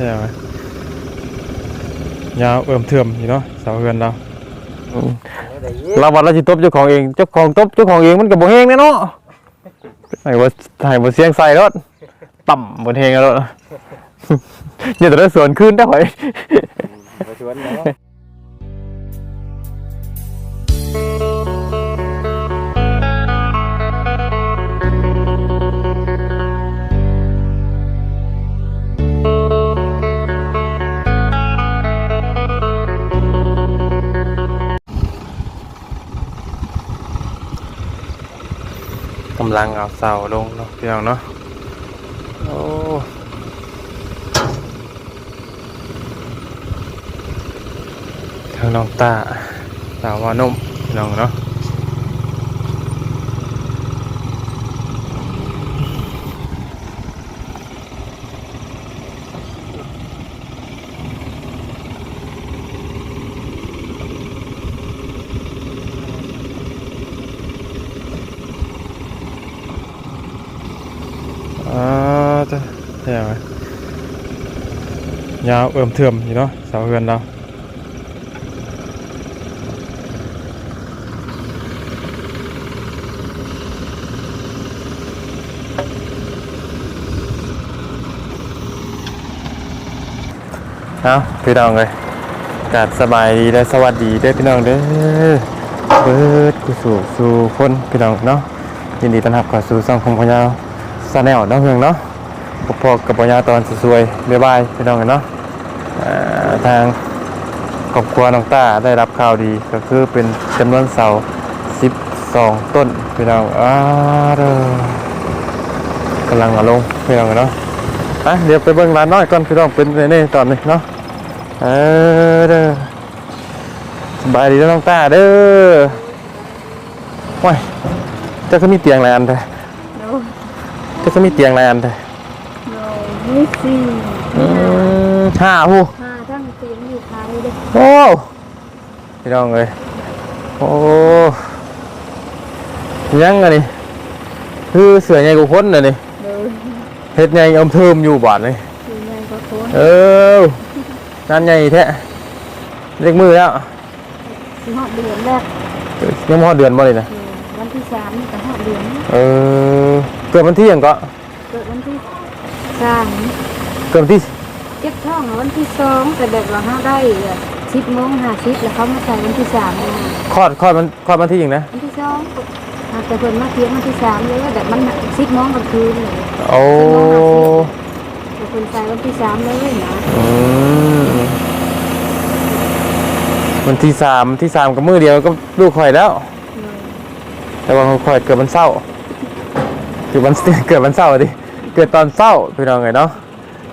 ช่ไหมยาวเอิ่มเถื่อมอยู่เนาะเสาเฮือนเราอืมเราวัดเราสิตบเจ้าของเองเจ้าของตบเจ้าของเองมันก็บ่แฮงแน่เนาะให้บ่ให้บ่เสียงใส่รถต่ำบ่แฮงแล้วอย่าแต่ละสวนขึ้นได้หอยไปชวนเนาะำลังเอาเสาลงเนาะพี่น้องเนาะโอ้ทางน้องตาสาววานุ่มพี่น้องเนาะ อ่าจะใช่ไหมยาวเอิ่มเถื่อมอยู่เนาะเสาเฮือนเราเอาพี่น้องเลยกาศสบายดีและสวัสดีเด้พี่น้องเด้อเบิดกูสู่สู่คนพี่น้องเนาะยินดีต้อนรับเข้าสู่สังคมพยาว ซาแนลเนาะเพียงเนาะพบพอกับพยาตอนสวยๆบ๊ายบายพี่น้องกันเนาะทางครอบครัวน้องต้าได้รับข่าวดีก็คือเป็นจำนวนเสา12 ต้นพี่น้องอ้าเด้อกำลังเอาลงพี่น้องกันเนาะไปเดี๋ยวไปเบิ่งร้านน้อยก่อนพี่น้องเป็นไงนี่ตอนนี้เนาะเออเด้อสบายดีน้องตาเด้อว้ายจ้าก็มีเตียงหลายอันแท้โน เจ้าก็มีเตียงหลายอันแท้โนยี่สี่อืมห้าหูห้าทั้งเตียงอยู่ไทยเด้อโอ้พี่น้องเลยโอ้ยังไงนี่คือเสือใหญ่กว่าคนเลยนี่เด้อเฮ็ดใหญ่อมเทิมอยู่บาดเลยคือไงก็โคนเออนั่นใหญ่แท้เล็กมือแล้วสิหอดเดือนแรกยังไม่ฮอดเดือนบ่เลยนะเออวันที่สามนี่ก็หอดเดือนเออ เกิดวันที่หยังก็เกิดวันที่สามเกิดวันที่เจ็บท้องอะวันที่สองแต่แบบว่าห้าได้สิบโมงห้าสิบแล้วเขามาใส่วันที่สามเลยคลอดคลอดมันคลอดวันที่หยังนะวันที่สองหากแต่เพิ่นมาเที่ยงวันที่สามเลยว่าแบบมันสิบโมงกลางคืนเลยโอ้แต่เพิ่นใส่วันที่สามเลยนะอืมวันที่สามที่สามกับมือเดียวก็ลูกข่อยแล้ว แต่ว่าข่อยเกิดวันเศร้า ร์เกิดวันเกิดวันเศร้าร์ดิเกิดตอนเศร้าพี่น้องไงเนาะ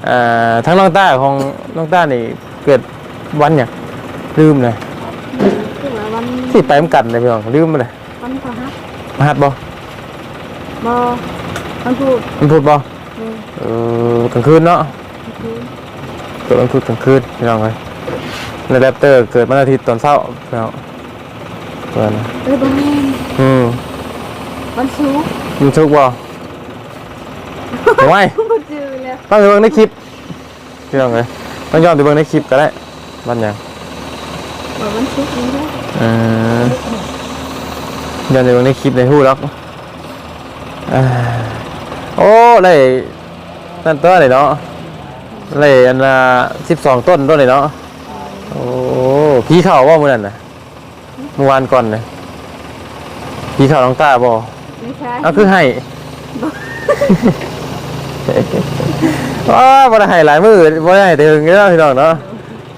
อ่าทั้งน้องต้าของน้องต้านี่เกิดวันเนี่ยงลืมเลยคือว่าวันที่ไปมันกันเลยพี่น้องลืมไปเลยวันพฤหัสมาหัดบ่บ่วันพุธมันพูดบ่เออเออกลางคืนเนาะวันพุธเกิดวันพุธกลางคืนพี่น้องเลยในแรปเตอร์เกิดวันอาทิตย์ตอนเช้าพี่น้องเพื่อนเอ้ยบ่แม่นอืมวันศุกร์มันชุกบ่ ไม่บ่เจอแล้วต้องไปเบิ่งในคลิปพี่น้องเลยต้องย้อนไปเบิ่งในคลิปก็ได้บ้านหยังบ่วันศุกร์นี่แหละเออย้อนไปเบิ่งในคลิปในหู้ล็อกเอ่อโอ้ได้นั่นตัวเลยเนาะเลยอันละสิบสองต้นต้นเลยเนาะโอ้พี่เข่าว่ามื่อนั้นน่ะเมื่อวานก่อนเลยพี่เข่าน้องตาบ่ไม่ใช่เอาคือให้ ว้าบ่ได้ให้หลายมือบ่ได้ให้ถึงเนาะพี่น้องเนาะ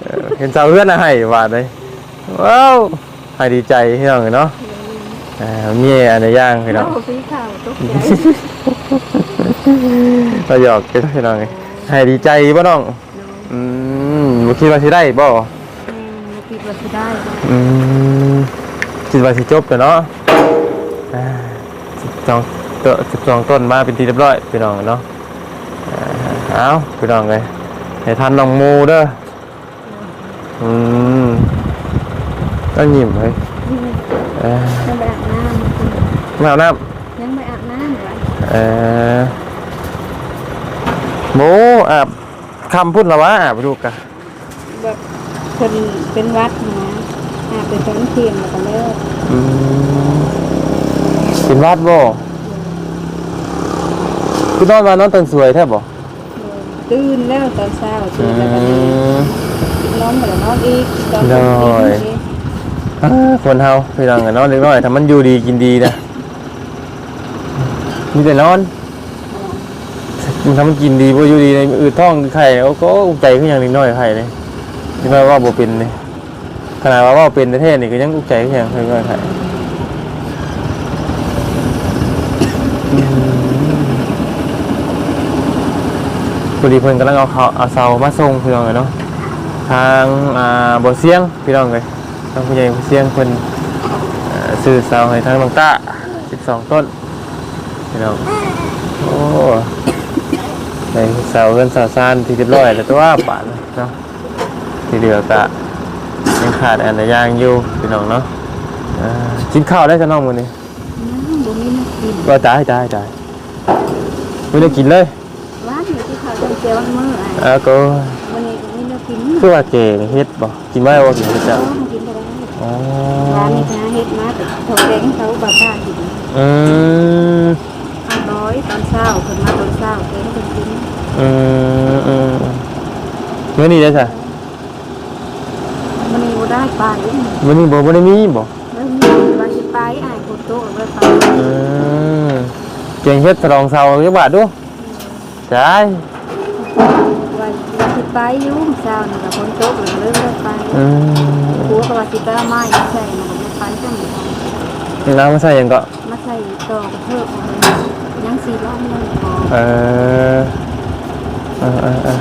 เออเห็นเจ้าเพื่อนน่ะให้บาดเลยว้าวให้ดีใจพี่น้องเนาะเอ่ามีอันใดย่างพี่น้องเราสีขาวตกใจเราหยอกกันพี่น้องให้ดีใจบ่น้องอืมบ่คิดว่าสิได้บ่แม่คิดว่าสิได้อืมคิดว่าสิจบแล้วเนาะอ่า12ต้น12ต้นมาเป็นที่เรียบร้อยพี่น้องเนาะ เอาพี่น้องเลยให้ทันน้องมูเด้ออืมต้องยิ้มเลยเออยังไปอาบน้ำมาเอาน้ยังไปอาบน้ำเลยำเออหมูอาบคำพูดละวะไปดูกันแบบคนเป็นวัดนะอ่าเป็นตอนเที่ยงแล้วก็เลิกอืมกินวาดบ่คือนอนมานอนตันสวยแทบบ่ ตื่นแล้วตอนเช้าอืตื่นแล้วก็ดีมนอนแล้วนอนอีกตอนได้ตีอ่าคนเฮาพี่น้องกันนาะเล็กน้อยถ้ามันอยู่ดีกินดีนะมีแต่นอนมันทำมันกินดีบ่อยู่ดีในอืดท้องไข่เอาก็อุกใจขึ้นอย่างนิดหน่อยไข่เลยนี่ว่าว่าบ่เป็นเลยขนาดว่าว่าเป็นในเทศนี่ก็ยังอุกใจขึ้นอย่างนิดหน่อยไข่ พอดีเพิ่นกำลังเอาเขาเอาเสามาส่งพี่น้องเลยเนาะทางอ่าบ่อเสียงพี่น้องเลยทางผู้ใหญ่บ่อเสียงเพิ่นเอ่อซื้อเสาให้ทางน้องต้า12 ต้นพี่น้องโอ้ได้เสาเงินเสาซานที่เรียบร้อยแล้วตัวป่านเนาะที่เหลือก็ยังขาดอันใดอย่างอยู่พี่น้องเนาะอ่ากินข้าวได้จ้ะน้องมื้อนี้ บ่มีน้ำกินก็จ่ายจ่ายจ่ายไม่ได้กินเลยร้านอยู่ที่ เขาจังเจียวมื้ออะอ่าก็วันนี้มีน้ำกินคือว่าเก่งเฮ็ดบ่กินไว้บ่กินเฮ็ดเจ้าจ้ะกินก็ได้อ๋อร้านนี้นะเฮ็ดมาแต่เขาแดงเขาบาบ้ากินอืมห้าร้อยตอนเช้าคนมาตอนเช้าเองคนกินอืมอืมมื้อนี้ได้จ้ะมันมีบ่ได้ไปมื้อนี้บ่บ่ได้มีบ่แล้วมีว่าสิไปอ้ายคนโตแล้วไปอืมเก่งเฮ็ดสลองเซาจักบาทดูจ่าย ว่าสิไปยู่เช้านี่ก็คนโตแล้วเลิกแล้วไปอืมผัวก็ว่าสิไปเอาไม้มาใส่มันก็บ่ไปจังเลยนี่น้ำมาใส่หยังก็มาใส่ต่อกระเทิบยังสี่รอบเลยพอเออเออเออเออ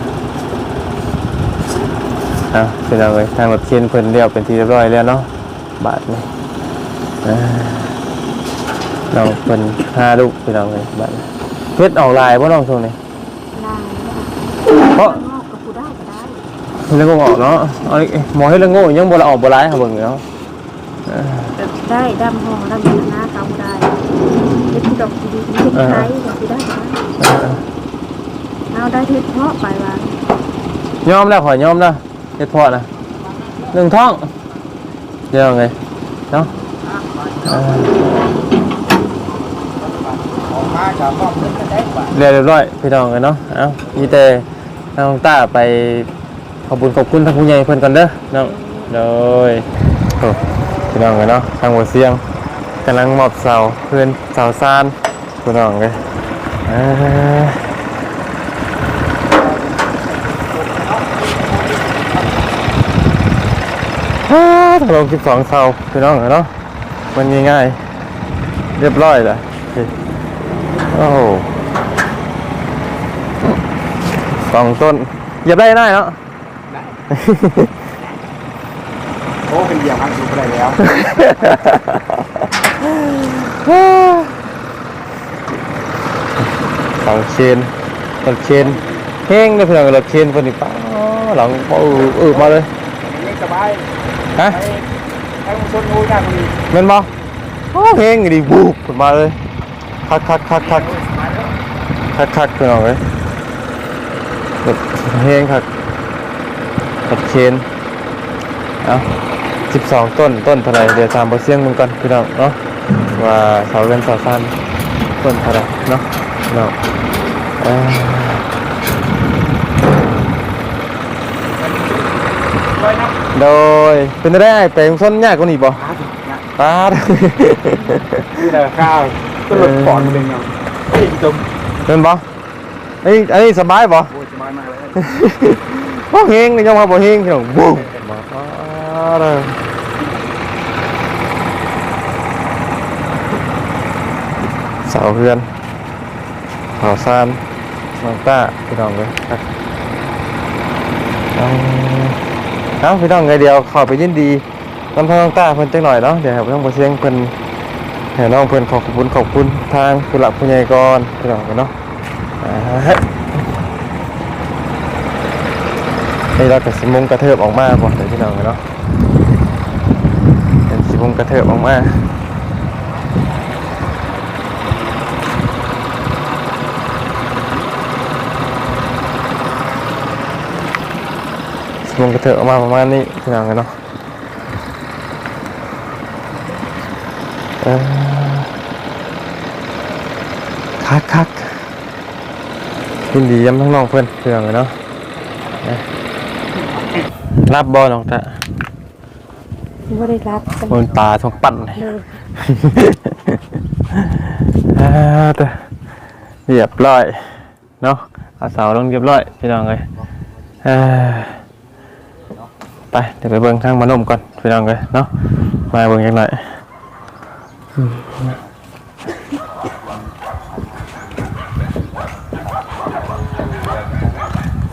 เอาพี่น้องเอ้ยทางรถเข็นเพิ่นเรียบเป็นที่เรียบร้อยแล้วเนาะบาทนี่เออน้องเป็นห้าลูกพี่น้องเลยบัดนี้เพชรออกลายเพราน้องช่วงนี้ เพราะงอกกับผู้ได้ก็ได้เฮ็ดแล้วก็ออกเนาะเอาอีกหมอให้เรื่องโง่ยังบ่ละออกบ่ร้ายครับเบิ่งอยู่เนาะได้ดำห้องดำยืนหน้าเขาได้เล็กดอกดีๆเล็กไทยดอกที่ได้ก็ได้เออเอาได้ที่เพาะไปวางยอมแล้วขอยอมแล้วเฮ็ดพอนะหนึ่งท้องเดี๋ยวไงเนาะเออออกมาจากมอบเงินก็ได้กว่าเรียบเรียบร้อยพี่น้องเลยเนาะเอ้ามีแต่ น้องต้าไปขอบคุณขอบคุณทางผู้ใหญ่เพิ่อนก่อนเด้อน้องโดยโอ้พี่น้องเลยเนาะทางหัวเสียงกำลังมอบเสาเพื่อนเสาซานพี่น้องเลยเอ้ยฮ่าถลงสิบสองเสาพี่น้องเนาะมันง่ายๆเรียบร้อยเลยโอ้ สองต้นเหยียบได้ได้เนาะโอ้เป็นเหยียบพังสูบไปได้แล้ว สองเชนรถเชนเฮงเลยพี่น้องรถเชนคนนี้ป้าหลังเออเออมาเลยนี่สบายฮะไปไปมุชนงูยากกว่านี้แม่นบ่โอ้เฮงดีบูบขึ้นมาเลยคักคักคักคักสบายแล้วคักคักพี่น้องเอ้ย รถเฮงคักรถเชนเอาสิบสองต้นต้นเท่าไหรเดี๋ยวตามเบอร์เสียงมึงก่อนพี่น้องเนาะว่าเสาเรือนเสาซันต้นเท่าไหรเนาะเนาะเอ้ยร้อยนับโดยเป็นได้ไปมึงส้นยากกว่านี้บ่หาสินะป้าดนี่แหละข้าวก็หลุดปอดเลยเนาะเฮ้ยจมเป็นบ่ไอ้ไอ้นี่สบายบ่ โอ้ยสบายมากเลยบ่เฮงนี่ยังว่าบ่เฮงพี่น้องบูมมาป้าดเสาวเฮือนสาซานน้องต้าพี่น้องเลยครับเอาเอาพี่น้องไงเดียวขอไปยินดีน้ำทางน้องต้าเพิ่นจังหน่อยเนาะเดี๋ยวพี่น้องบ่เสียงเพิ่นให้น้องเพิ่นขอขอบคุณขอบคุณทางผู้หลักผู้ใหญ่ก่อนพี่น้องเนาะอ่าฮะ นี่เราก็สิมุงกระเทิบออกมาบ่เดี๋ยวพี่น้องเนาะเป็นสิมุงกระเทิบออกมาวงกระเถอะออกมาประมาณนี้พี่น้องเนาะเออคักคักยินดีย้ำทั้งน้องเพื่อนเพี่องกันเนาะเอ้ย รับบอน้องตะไม่ได้รับจังมันตาท้องปั่นเลยอ่าแต่เรียบร้อยเนาะเอาเสาลงเรียบร้อยพี่น้องเลยเอ้ยไปเดี๋ยวไปเบิ่งทางมานมก่อนพี่น้องเลยเนาะมาเบิ่งยังไงอืม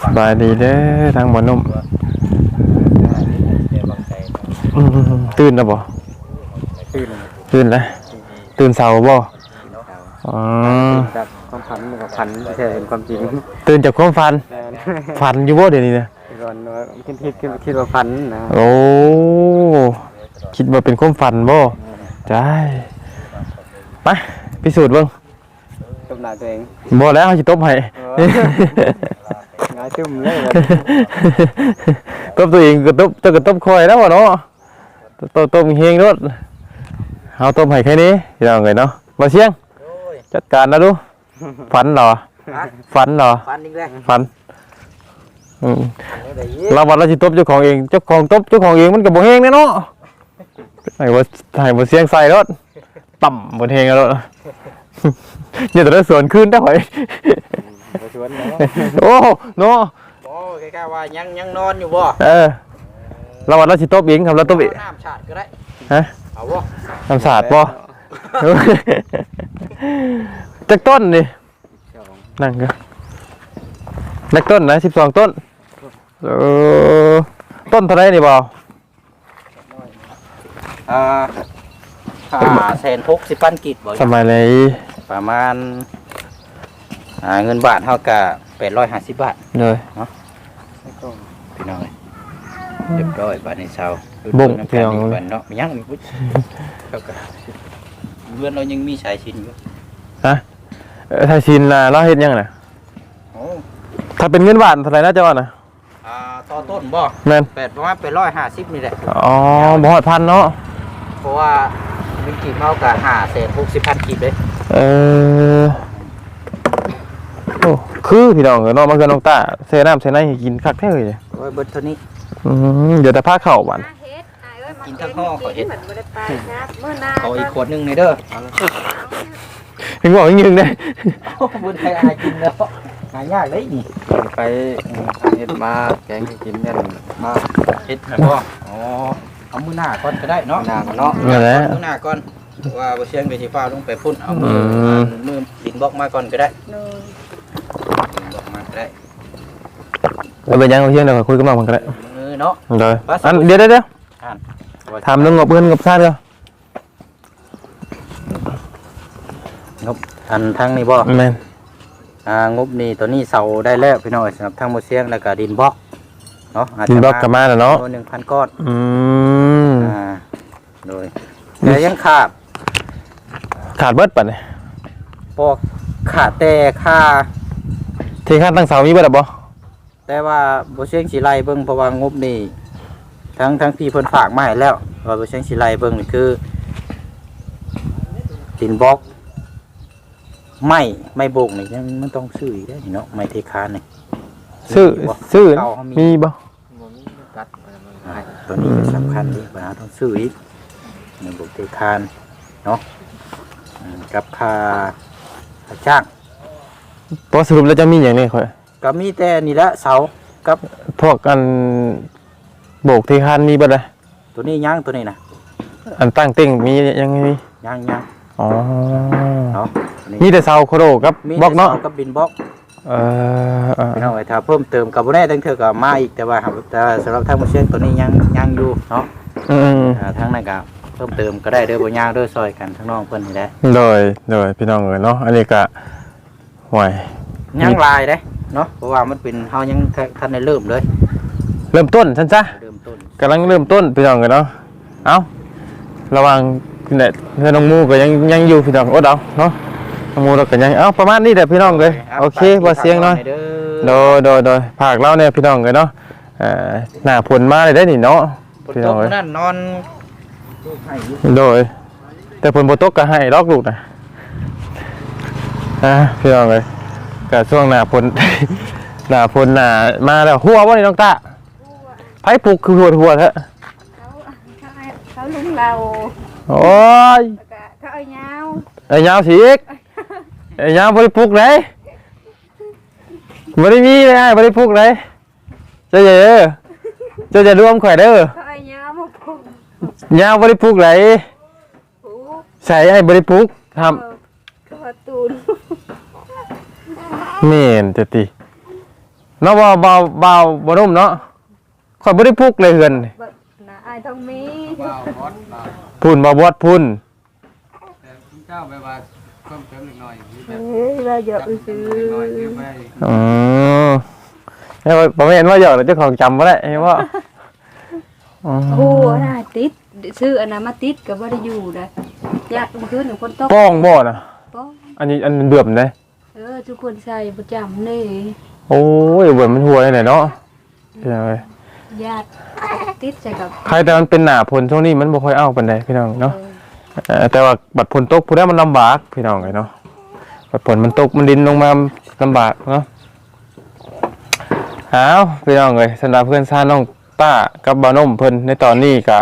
สบายดีเด้อทางมานม อืมตื่นแล้วบ่ตื่นตื่นแล้วตื่นเสาบ่อ๋อจากความฝันกับฝันไม่ใช่เป็นความจริงตื่นจากความฝันแต่ฝันอยู่บ่เดี๋ยวนี้นะก่อนว่าคิดคิดคิดคิดว่าฝันนะโอ้คิดว่าเป็นความฝันบ่ได้ไปพิสูจน์เบิ่งจบหน้าตัวเองบ่แล้วเขาสิตบให้ง่ายจุ่มเลยตบตัวเองก็ตบตัวก็ตบคอยแล้วบ่เนาะ ตบตบเฮงรถเฮาตบให้แค่นี้พี่น้องเอ้ยเนาะบ่เสียงจัดการนะดูฝันเหรอฝันเหรอฝันอีกแล้วฝันอืมเราวันเราสิตบเจ้าของเองเจ้าของตบเจ้าของเองมันก็บ่แฮงแน่เนาะไอ้บ่ให้บ่เสียงใส่รถต่ำบ่แฮงแล้วรถอย่าแต่ละสวนคืนได้หอยมาชวนเนาะโอ้เนาะโอ้ใกล้ๆว่ายังยังนอนอยู่บ่เออ เราวันเราสิตบเองครับเราตบเองน้ำชาดก็ได้ฮะเอาบ่น้ำสาดบ่จักต้นนี่นั่งก็จักต้นนะ12ต้นเออต้นเท่าไหร่นี่บ่อ่าห้าแสนหกสิบพันกิจบ่สมัยไหนประมาณอ่าเงินบาทเท่ากับแปดร้อยห้าสิบบาทเลยพี่น้องเอ้ย เรียบร้อยบาทในเช้าบ่งน้ำพี่ตาน้ลองอีกบาทเนาะมียังมีปุ๊บเข้ากันเพื่อนเรายังมีสายชินอยู่ฮะเอ่อถ้าชินล่ะเราเฮ็ดยังน่ะโอ้ถ้าเป็นเงินบาทเท่าไหร่นะเจ้าว่าน่ะอ่าต่อต้นบ่แม่นแปดประมาณแปดร้อยห้าสิบนี่แหละ อ๋อบ่ฮอดพันเนาะเพราะว่าเงินกีบเท่ากับห้าแสนหกสิบพันกีบเลยเออโอ้คือพี่น้องเอ้ยเนาะมันคือน้องตาเซน้ำเซในให้กินคักแท้เลยโอ้ยเบิดเท่านี้ อืมเดี๋ยวแต่พาเข้าบัดมาเฮ็ดอ้ายเอ้ยมากินทั้งห้องขอเฮ็ดเหมือนบ่ได้ไปครับมื้อหน้าขออีกขวดหนึงหน่อยเด้อถึงบอกยิงๆเด้โอ้บุญไทยอายกินแล้วหายากเลยนี่ไปเฮ็ดมาแกงกินเนี่ยมาเฮ็ดนะพ่ออ๋อเอามือหน้าก่อนก็ได้เนาะหน้าเนาะนั่นแหละมือหน้าก่อนว่าบ่เชียงไปสิฟ้าลงไปพุ่นเอามือือมมือดินบล็อกมาก่อนก็ได้เลยดินบล็อกมาก็ได้เอาไปยังเอาเที่ยงเดี๋ยวคุยกับน้องมันก็ได้มือเนาะเลยอันเดี๋ยว เดี๋ยวเดี๋ยวอ่านถามเรื่องงบเงินงบชาติเดียวงบอันทางนี้บ่แม่นอ่างบนี่ตัวนี้เสาได้แล้วพี่น้อยสำหรับทางบ่เชียงแล้วก็ดินบล็อกเนาะอาจดินจะบล็อกกลับมาแล้วเนาะตัว1,000ก้อนอืมอ่าโดยแต่ยังขาดขาดเบิดปัดนี่พวกขาดแต่ค่าที่ข้างตั้งเสามีเบิดอะบ่ แต่ว่าบ่เชียงสิไลเบิ่งเพราะว่างบนี่ทั้งทั้งพี่เพิ่นฝากมาให้แล้วว่าบ่เชียงสิไลเบิ่งนี่คือดินบล็อกไม้ไม้โบกนี่ยังมันต้องซื้ออีกได้อนี่เนาะไม้เทคานนี่ซื้อซื้อเก่าเขามีมีบ่ตัดอ่าตัวนี้ก็สำคัญดีปัญหาต้องซื้ออีกไม้โบกเทคานเนาะอืมกับค่าค่าจ้างตัวสรุปแล้วจะมีอย่างนี้ค่อย ก็มีแต่นี่ละเสากับพวกอันโบกที่คันมีเบิดเลยตัวนี้ย่างตัวนี้นะอันตั้งเต้งมียังไงมีย่างย่างอ๋อเนาะตัวนี้มีแต่เสาโคโรกับบมีบล็อกเนาะแต่สกับบินบล็อกเออเออพี่น้องไอ้ถ้าเพิ่มเติมกับบ่ได้ตั้งเทื่อก็มาอีกแต่ว่าหากแต่สำหรับทางบ่เชียงตัวนี้ยังยังอยู่เนาะอืมอ่าทางนั้นก็เพิ่มเติมก็ได้เด้อบ่ยากเด้อซอยกันทั้งน้องเพิ่นนี่แหละโดยโดยพี่น้องเอ๋ยเนาะอันนี้ก็ห่วยยังหลายเด้ เนาะเพราะว่ามันเป็นเฮายังทันได้เริ่มเลย เริ่มต้นฉันจ้ะเริ่มต้นกำลังเริ่มต้นพี่น้องเอ๋ยเนาะเอาระวังเนี่ยเพื่อนน้องหมูก็ยังยังอยู่พี่น้องอดเอาเนาะน้องหมูเราก็ยังเอาประมาณนี้แหละพี่น้องเลยโอเคบ่เสียงเนาะเด้อโดยโดยโดยภาคเราเนี่ยพี่น้องเลยเนาะอ่าหน้าผลมาเลยได้นี่เนาะฝนพี่ตน้อกงเอ้ยนั่นนอนให้อยู่โดย แต่ผลบ่ตกก็ให้ลอกลูกนะอะพี่น้องเลย ก็ช่วงหน้าผลหน้าผลหน้ามาแล้วหัวบ่นี่น้องตาไผปลูกคือหัวหัวเถอะเขาเขาให้เขาลุงเราโอ้ยแล้วก็เขาเอายาวไอ้ยาวสิอีกไอ้ยาวบ่ได้ปลูกเลยบ่ได้มีเลยไอ้บ่ได้ปลูกเลยเจ้าอย่าเด้อเจ้าจะรวมข่อยเด้อเขาเอายาวมาพุ่งยาวบ่ได้ปลูกเลยหูใส่ไอ้บ่ได้ปลูกทำ เออก็ตูน แม่นจะติเนาะบ่บ่บ่บ่นุ่มเนาะข่อยบ่ได้ปลูกเลยเฮือนนี่แบบนะไอ้ทองมีว้าวฮอตว้าวพุ่นบ่บวดพุ่น แต่คุณเจ้าไปว่าเพิ่มเติมอีกหน่อยนี่แบบเฮ้ยเราเยอะไปซื้ออีกหน่อยเดี๋ยวไปอือเฮ้ยบ่แม่นว่าหยอกเจ้าของจำบ่ได้เห็นบ่อืมโอ้น่าติดซื้ออันนั้นมาติดก็บ่ได้อยู่เลยอยากเมื่อคืนหนึ่งคนตกป้องบ่น่ะป้องอันนี้อันเดือมเด้ เออทุกคนใส่ประจำนี่โอ้ยเบิ่มันหัวได้เนาะพี่น้องเอ้ยญาติติดใส่กับใครแต่มันเป็นหน้าฝนช่วงนี้มันบ่ค่อยเอาปานใดพี่น้องเนาะเอ่อแต่ว่าบัดฝนตกผู้ใดมันลำบากพี่น้องไงเนาะบัดฝนมันตกมันดินลงมาลำบากเนาะเอาพี่น้องเลยสำหรับเพื่อนซ่านน้องต้ากับบานมเพิ่นในตอนนี้ก็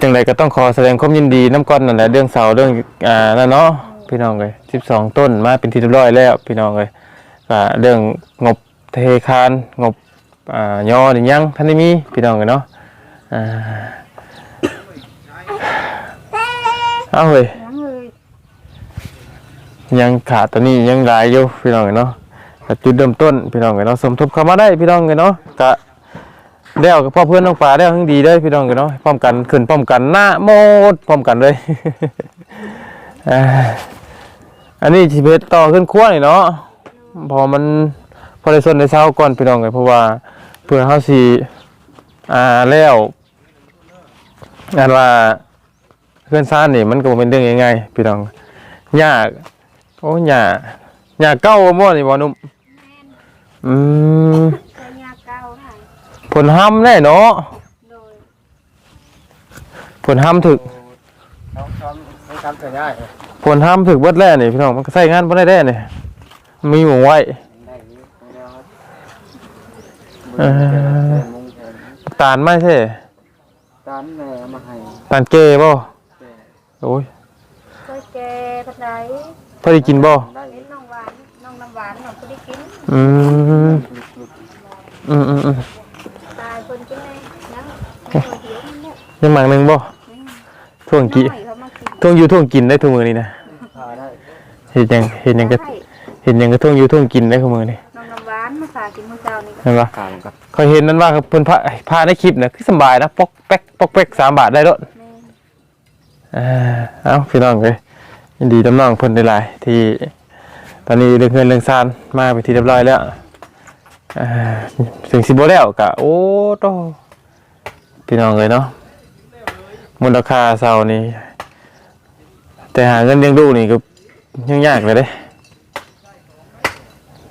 จังไรก็ต้องขอแสดงความยินดีน้ำก้อนนั่นแหละเรื่องเสาเรื่องอ่านั่นเนาะ พี่น้องเลยสิบสองต้นมาเป็นที่เรียบร้อยแล้วพี่น้องเลยก็เรื่องงบเทคานงบอ่ายอดยังท่านได้มีพี่น้องเลยเนาะอ่าเอาเว้ยยังเลยยังขาดตัวนี้ยังหลายอยู่พี่น้องเอ้ยเนาะจุดเริ่มต้นพี่น้องเอ้ยเนาะสมทบเข้ามาได้พี่น้องเอ้ยเนาะกะเดี่ยวกับพ่อเพื่อนน้องปลาเดี่ยวทั้งดีเลยพี่น้องเอ้ยเนาะพร้อมกันขึ้นพร้อมกันหน้าโมดพร้อมกันเลย อ่าอันนี้ชีวิตต่อขึ้นขั้วนี่เนาะพอมันพอได้ส่วนในเช้าก่อนพี่น้องเอ้ยเพราะว่าเพื่อเฮาสิอ่าแล้วงานว่าเพื่อนซ่านนี่มันก็บ่เป็นเรื่องง่ายๆพี่น้องยากโอ้ยากยากเก้าบ่นี่บ่หนุ่มอืมตัวยาเก้าค่ะผลห้ำแน่เนาะโดยผลห้ำถึกน้องซ้อมไม่ทำแต่ง่าย ผลห้ำถึกเบิดแล้วนี่พี่น้องมันก็ใช้งานบ่ได้แน่นี่มีหมู่ไว้ได้นี้ไม่ได้เออมุงแทนตาลไม่ใช่ตานแม่มาให้ตาลเกบ่โอ้ยเคยแกปัดไหนพอได้กินบ่ได้เห็นน้องหวานน้องน้ำหวานน้องก็ได้กินอืมอืมอืมอืมตายคนกินเลยยังไม่หมดเดียวมันเนี่ยยังหมังหนึงบ่ท่วงกิ ท่วงอยู่ท่วงกินได้ทุกมื้อนี่นะพาได้เห็นยังเห็นยังก็ให้เห็นยังก็ท่วงอยู่ท่วงกินได้ทุกมื้อนี่น้องน้ำหวานมาฝากกินมื้อเช้านี่ก็เห็นปะกลางกับเขาเห็นนั่นว่าเพิ่นพาพาในคลิปนะคือสำบายนะปอกแป๊กปอกแป๊กสามบาทได้รถแม่อ่าเอ้าพี่น้องเลยยินดีน้ำน้องเพิ่นได้หลายๆที่ตอนนี้เรื่องเงินเรื่องซานมาไปที่เรียบร้อยแล้วอ่าถึงสิบ่แล้วกะโอ้โตพี่น้องเลยเนาะมูลค่าเสานี่ แต่หาเงินเลี้ยงลูกนี่ก็ยังยากเลยเด้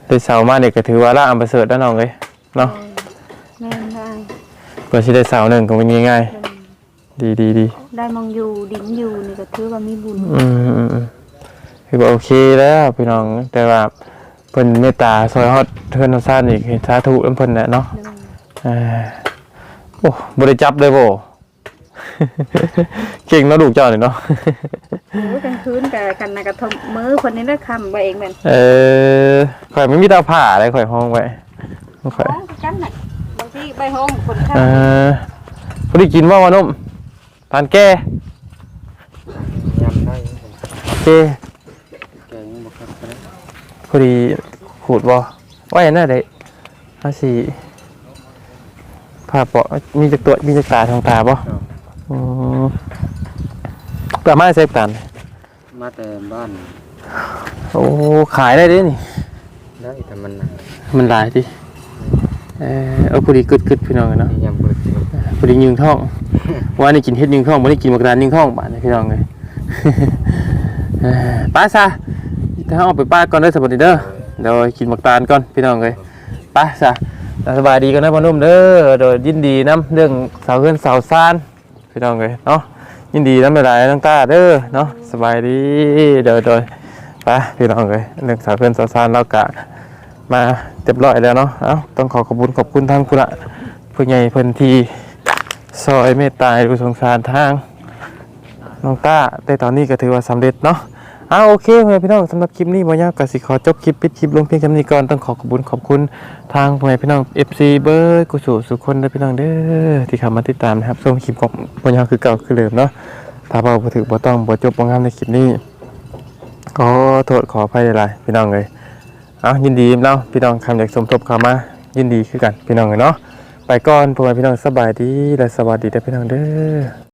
ได้เสามาเนี่ยก็ถือว่าละอันประเสริฐแล้วน้องเลยเนาะแม่ได้เพื่อที่ได้เสาหนึ่งก็เป็นง่ายๆดีดีดีได้มองอยู่ดินอยู่นี่ก็ถือว่ามีบุญอืมอืมอืมคือว่าโอเคแล้วพี่น้องแต่ว่าเพิ่นเมตตาซอยฮอดเทือนซ่านอีกให้สาธุนำเพิ่นแหละเนาะเอ่าโอ้บ่ได้จับเลยบ่ เก่งเนาะลูกเจ้านี่เนาะโอ้ย กลางคืนแต่กันนะกระทมมือคนนี้ได้คำไปเองแม่นเออข่อยไม่มีตาผ่าอะไรข่อยห้องไว้ข่อยห้องกันน่ะบางทีไปห้องคนข้าเออพอดีกินบ่วะนุ่มทานแก้ยำได้แก้แกงบอกครับได้พอดีขูดบ่ว่าอย่างนั้นได้อาสิผ่าเปาะมีจักตัวมีจักตาทางตาบ่อืม กลับมาเซฟกัน มาแต่บ้านโอ้ขายได้เด้นี่ ได้แต่มันมันหลายดิเออเอาพอดีกึดๆพี่น้องเนาะยำเปิดอยู่พอดียิงท้อง ว่านี่กินเฮ็ดยิงท้องบ่ได้กินมักดานยิงท้องบาดนี้พี่น้องเลยเอ้อป้าซะถ้าเอาไปป้าก่อนเด้อสวัสดีเด้อเดี๋ยวกินมักตาลก่อนพี่น้องเลยไปซะสบายดีกันนะพ่อหนุ่มเด้อโดยยินดีนํเรื่องสาวเพื่อนสาวซานพี่น้องเลยเนาะ ยินดีนำหลายน้องตาเด้อเนาะสบายดีเด้อโดยไปพี่น้องเลยเรื่องสาวเพื่อนสาวซานเรากะมาเรียบร้อยแล้วเนาะเอ้าต้องขอขอบคุณขอบคุณทางคุณละผู้ใหญ่เพิ่นทีซอยเมตตาดูสงสารทางน้องตาแต่ตอนนี้ก็ถือว่าสำเร็จเนาะ อ้าโอเคพ่อแม่พี่น้องสำหรับคลิปนี้บ่ยาวก็สิขอจบคลิปปิดคลิปลงเพียงแค่นี้ก่อนต้องขอขอบคุณขอบคุณทางพ่อแม่พี่น้อง FC เบิร์ดกุศลสุขคนเด้อพี่น้องเด้อที่เข้ามาติดตามนะครับชมคลิปของบ่ยาวคือเก่าคือเดิมเนาะถ้าเว้าบ่ถึกบ่ต้องบ่จบบ่งามในคลิปนี้ขอโทษขออภัยหลายพี่น้องเอ้ยเอายินดีเนาะพี่น้องคำอยากสมทบเข้ามายินดีคือกันพี่น้องเอ้ยเนาะไปก่อนพ่อแม่พี่น้องสบายดีและสวัสดีเด้อพี่น้องเด้อ